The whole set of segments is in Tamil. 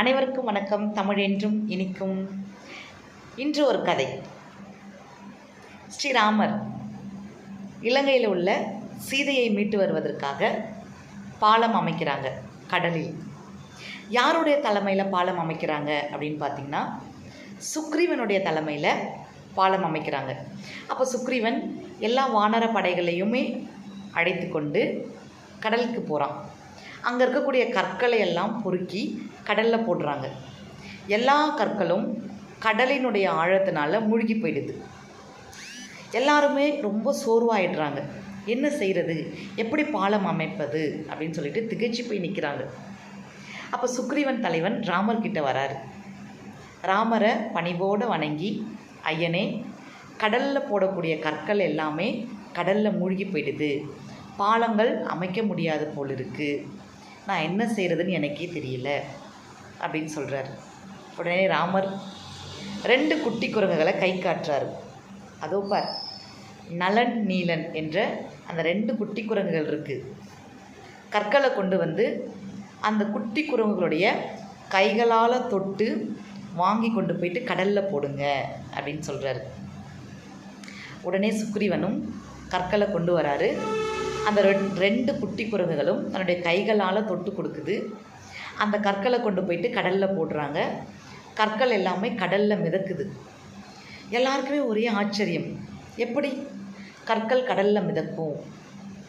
அனைவருக்கும் வணக்கம். தமிழ் என்றும் இனிக்கும் இன்று ஒரு கதை. ஸ்ரீராமர் இலங்கையில் உள்ள சீதையை மீட்டு வருவதற்காக பாலம் அமைக்கிறாங்க கடலில். யாருடைய தலைமையில் பாலம் அமைக்கிறாங்க அப்படின்னு பார்த்தீங்கன்னா சுக்ரீவனுடைய தலைமையில் பாலம் அமைக்கிறாங்க. அப்போ சுக்ரீவன் எல்லா வானர படைகளையுமே அழைத்து கொண்டு கடலுக்கு போகிறான் அங்கே இருக்கக்கூடிய கற்களை எல்லாம் பொறுக்கி கடலில் போடுறாங்க. எல்லா கற்களும் கடலினுடைய ஆழத்தினால மூழ்கி போயிடுது. எல்லாருமே ரொம்ப சோர்வாயிடுறாங்க. என்ன செய்கிறது எப்படி பாலம் அமைப்பது? அப்படின்னு சொல்லிட்டு திகைச்சு போய் நிற்கிறாங்க அப்போ சுக்ரீவன் தலைவன் ராமர் கிட்ட வராரு. ராமரை பணிவோடு வணங்கி ஐயனே கடலில் போடக்கூடிய கற்கள் எல்லாமே கடலில் மூழ்கி போயிடுது. பாலங்கள் அமைக்க முடியாது போல் இருக்குது நான் என்ன செய்கிறதுன்னு எனக்கே தெரியல அப்படின்னு சொல்கிறார் உடனே ராமர் ரெண்டு குட்டி குரங்குகளை கை காட்டுறாரு. அதோ பார் நலன் நீலன் என்ற அந்த ரெண்டு குட்டி குரங்குகள் இருக்குது கற்களை கொண்டு வந்து அந்த குட்டி குரங்குகளுடைய கைகளால் தொட்டு வாங்கி கொண்டு போயிட்டு கடலில் போடுங்க அப்படின்னு சொல்கிறாரு உடனே சுக்ரீவனும் கற்களை கொண்டு வராரு. அந்த ரெண்- ரெண்டு குட்டி குரங்குகளும் தன்னுடைய கைகளால் தொட்டு கொடுக்குது. அந்த கற்களை கொண்டு போயிட்டு கடலில் போடுறாங்க. கற்கள் எல்லாமே கடலில் மிதக்குது. எல்லாருக்குமே ஒரே ஆச்சரியம். எப்படி? கற்கள் கடலில் மிதக்கும்.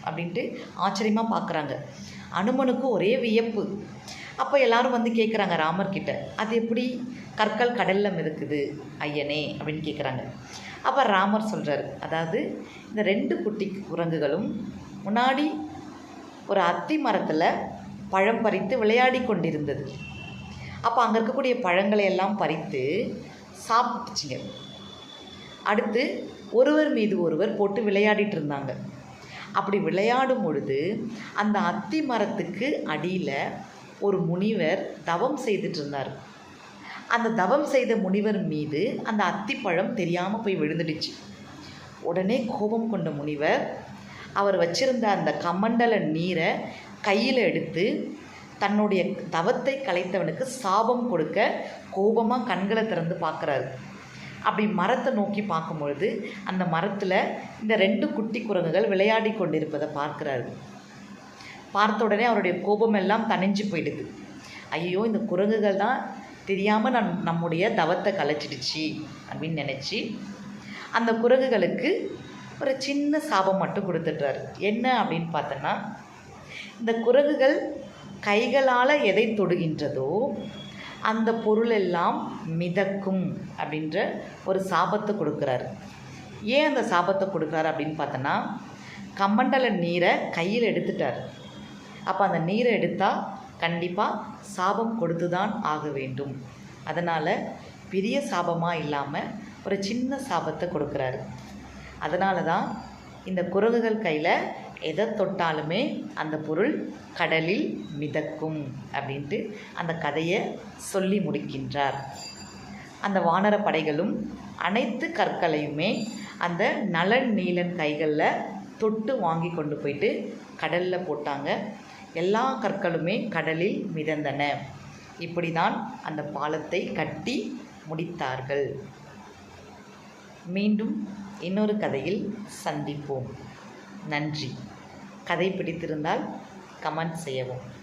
அப்படின்ட்டு ஆச்சரியமாக பார்க்குறாங்க அனுமனுக்கு ஒரே வியப்பு. அப்போ எல்லாரும் வந்து கேட்குறாங்க ராமர்கிட்ட அது எப்படி? கற்கள் கடலில் மிதக்குது ஐயனே அப்படின்னு கேட்குறாங்க அப்போ ராமர் சொல்கிறார் அதாவது இந்த ரெண்டு குட்டி குரங்குகளும் முன்னாடி ஒரு அத்தி மரத்தில் பழம் பறித்து விளையாடி கொண்டிருந்தது. அப்போ அங்கே இருக்கக்கூடிய பழங்களை எல்லாம் பறித்து சாப்பிட்டுச்சிங்க. அடுத்து ஒருவர் மீது ஒருவர் போட்டு விளையாடிட்டு இருந்தாங்க. அப்படி விளையாடும் பொழுது அந்த அத்தி மரத்துக்கு அடியில் ஒரு முனிவர் தவம் செய்துட்டு இருந்தார் அந்த தவம் செய்த முனிவர் மீது அந்த அத்திப்பழம் தெரியாமல் போய் விழுந்துடுச்சு. உடனே கோபம் கொண்ட முனிவர் அவர் வச்சிருந்த அந்த கமண்டல நீரை கையில் எடுத்து தன்னுடைய தவத்தை கலைத்தவனுக்கு சாபம் கொடுக்க கோபமாக கண்களை திறந்து பார்க்குறாரு. அப்படி மரத்தை நோக்கி பார்க்கும்பொழுது அந்த மரத்தில் இந்த ரெண்டு குட்டி குரங்குகள் விளையாடி கொண்டிருப்பதை பார்க்குறாரு. பார்த்த உடனே அவருடைய கோபம் எல்லாம் தணிஞ்சு போயிடுது. ஐயோ இந்த குரங்குகள் தான் தெரியாமல் நம் நம்முடைய தவத்தை கலைச்சிடுச்சு அப்படின்னு நினச்சி அந்த குரங்குகளுக்கு ஒரு சின்ன சாபம் மட்டும் கொடுத்துட்றாரு. என்ன அப்படின்னு பார்த்தோன்னா இந்த குரங்குகள் கைகளால் எதை தொடுகின்றதோ அந்த பொருள் எல்லாம் மிதக்கும் அப்படின்ற ஒரு சாபத்தை கொடுக்குறாரு. ஏன் அந்த சாபத்தை கொடுக்குறாரு அப்படின்னு பார்த்தோன்னா கம்மண்டல நீரை கையில் எடுத்துட்டார். அப்போ அந்த நீரை எடுத்தால் கண்டிப்பாக சாபம் கொடுத்து தான் ஆக வேண்டும். அதனால் பெரிய சாபமாக இல்லாமல் ஒரு சின்ன சாபத்தை கொடுக்குறாரு. அதனால தான் இந்த குரங்குகள் கையில் எதை தொட்டாலுமே அந்த பொருள் கடலில் மிதக்கும் அப்படின்ட்டு அந்த கதையை சொல்லி முடிக்கின்றார். அந்த வானர படைகளும் அனைத்து கற்களையுமே அந்த நலன் நீலன் கைகளில் தொட்டு வாங்கி கொண்டு போயிட்டு கடலில் போட்டாங்க. எல்லா கற்களுமே கடலில் மிதந்தன. இப்படி தான் அந்த பாலத்தை கட்டி முடித்தார்கள். மீண்டும் இன்னொரு கதையில் சந்திப்போம். நன்றி. கதை பிடித்திருந்தால் கமெண்ட் செய்யவும்.